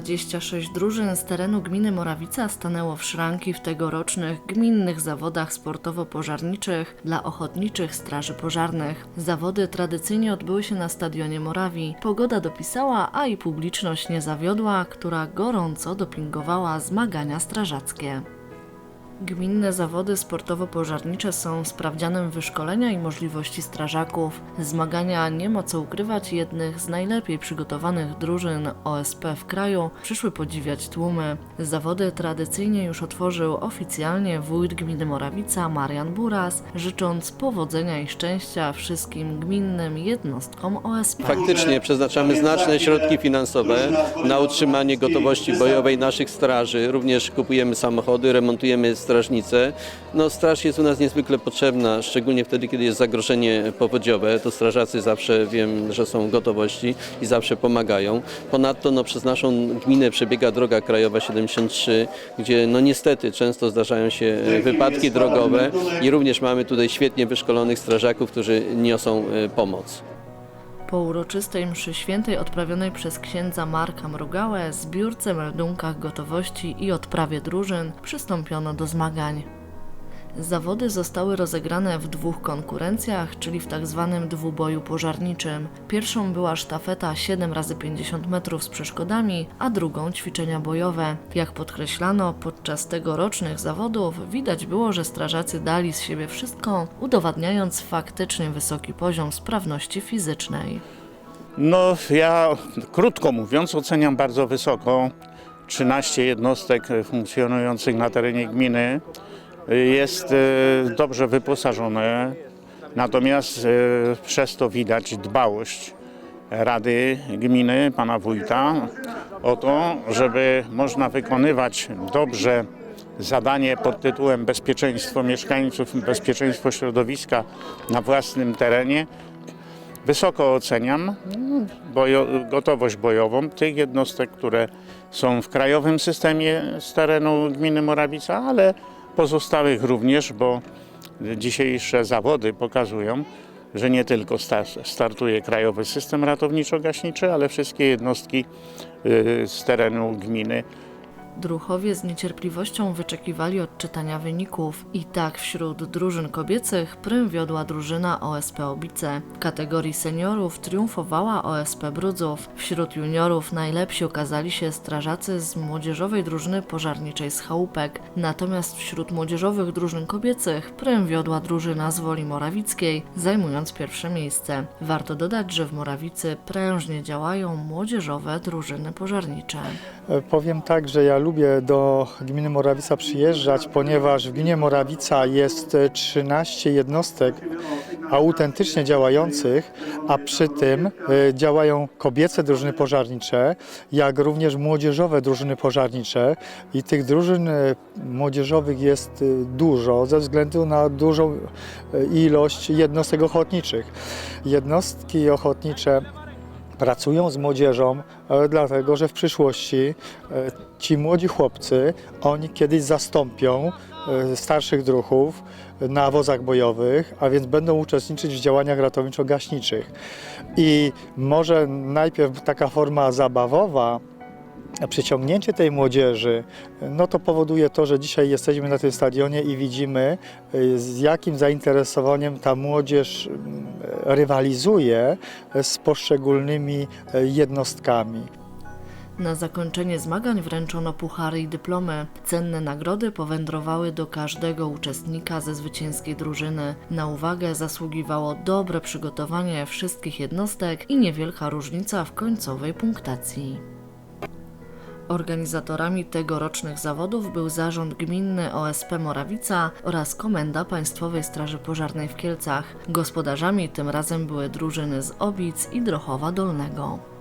26 drużyn z terenu gminy Morawica stanęło w szranki w tegorocznych gminnych zawodach sportowo-pożarniczych dla ochotniczych straży pożarnych. Zawody tradycyjnie odbyły się na stadionie Morawi. Pogoda dopisała, a i publiczność nie zawiodła, która gorąco dopingowała zmagania strażackie. Gminne zawody sportowo-pożarnicze są sprawdzianem wyszkolenia i możliwości strażaków. Zmagania nie ma co ukrywać, jednych z najlepiej przygotowanych drużyn OSP w kraju przyszły podziwiać tłumy. Zawody tradycyjnie już otworzył oficjalnie wójt gminy Morawica Marian Buras, życząc powodzenia i szczęścia wszystkim gminnym jednostkom OSP. Faktycznie przeznaczamy znaczne środki finansowe na utrzymanie gotowości bojowej naszych straży. Również kupujemy samochody, remontujemy strażnice. No, straż jest u nas niezwykle potrzebna, szczególnie wtedy, kiedy jest zagrożenie powodziowe. To strażacy zawsze wiem, że są w gotowości i zawsze pomagają. Ponadto no, przez naszą gminę przebiega droga krajowa 73, gdzie no niestety często zdarzają się wypadki drogowe i również mamy tutaj świetnie wyszkolonych strażaków, którzy niosą e, pomoc. Po uroczystej mszy świętej odprawionej przez księdza Marka Mrugałę, zbiórce, meldunkach gotowości i odprawie drużyn przystąpiono do zmagań. Zawody zostały rozegrane w dwóch konkurencjach, czyli w tak zwanym dwuboju pożarniczym. Pierwszą była sztafeta 7 x 50 metrów z przeszkodami, a drugą ćwiczenia bojowe. Jak podkreślano, podczas tegorocznych zawodów widać było, że strażacy dali z siebie wszystko, udowadniając faktycznie wysoki poziom sprawności fizycznej. No, ja krótko mówiąc, oceniam bardzo wysoko. 13 jednostek funkcjonujących na terenie gminy jest e, dobrze wyposażone, natomiast e, przez to widać dbałość Rady Gminy, pana wójta, o to, żeby można wykonywać dobrze zadanie pod tytułem bezpieczeństwo mieszkańców, bezpieczeństwo środowiska na własnym terenie, Wysoko oceniam bojo, gotowość bojową tych jednostek, które są w krajowym systemie z terenu gminy Morawica, ale pozostałych również, bo dzisiejsze zawody pokazują, że nie tylko sta- startuje krajowy system ratowniczo-gaśniczy, ale wszystkie jednostki y, z terenu gminy Druchowie z niecierpliwością wyczekiwali odczytania wyników. I tak wśród drużyn kobiecych prym wiodła drużyna OSP Obice. W kategorii seniorów triumfowała OSP Brudzów. Wśród juniorów najlepsi okazali się strażacy z młodzieżowej drużyny pożarniczej z Chałupek. Natomiast wśród młodzieżowych drużyn kobiecych prym wiodła drużyna z Woli Morawickiej, zajmując pierwsze miejsce. Warto dodać, że w Morawicy prężnie działają młodzieżowe drużyny pożarnicze. Powiem tak, że ja lubię do gminy Morawica przyjeżdżać, ponieważ w gminie Morawica jest e, 13 jednostek autentycznie działających, a przy tym e, działają kobiece drużyny pożarnicze, jak również młodzieżowe drużyny pożarnicze i tych drużyn e, młodzieżowych jest e, dużo ze względu na dużą ilość jednostek ochotniczych. Jednostki ochotnicze pracują z młodzieżą, e, dlatego że w przyszłości e, ci młodzi chłopcy, oni kiedyś zastąpią e, starszych druhów na wozach bojowych, a więc będą uczestniczyć w działaniach ratowniczo-gaśniczych. I może najpierw taka forma zabawowa, przyciągnięcie tej młodzieży, no to powoduje to, że dzisiaj jesteśmy na tym stadionie i widzimy, z jakim zainteresowaniem ta młodzież rywalizuje z poszczególnymi y, jednostkami. Na zakończenie zmagań wręczono puchary i dyplomy. Cenne nagrody powędrowały do każdego uczestnika ze zwycięskiej drużyny. Na uwagę zasługiwało dobre przygotowanie wszystkich jednostek i niewielka różnica w końcowej punktacji. Organizatorami tegorocznych zawodów był Zarząd Gminny OSP Morawica oraz Komenda Państwowej Straży Pożarnej w Kielcach. Gospodarzami tym razem były drużyny z Obic i Drochowa Dolnego.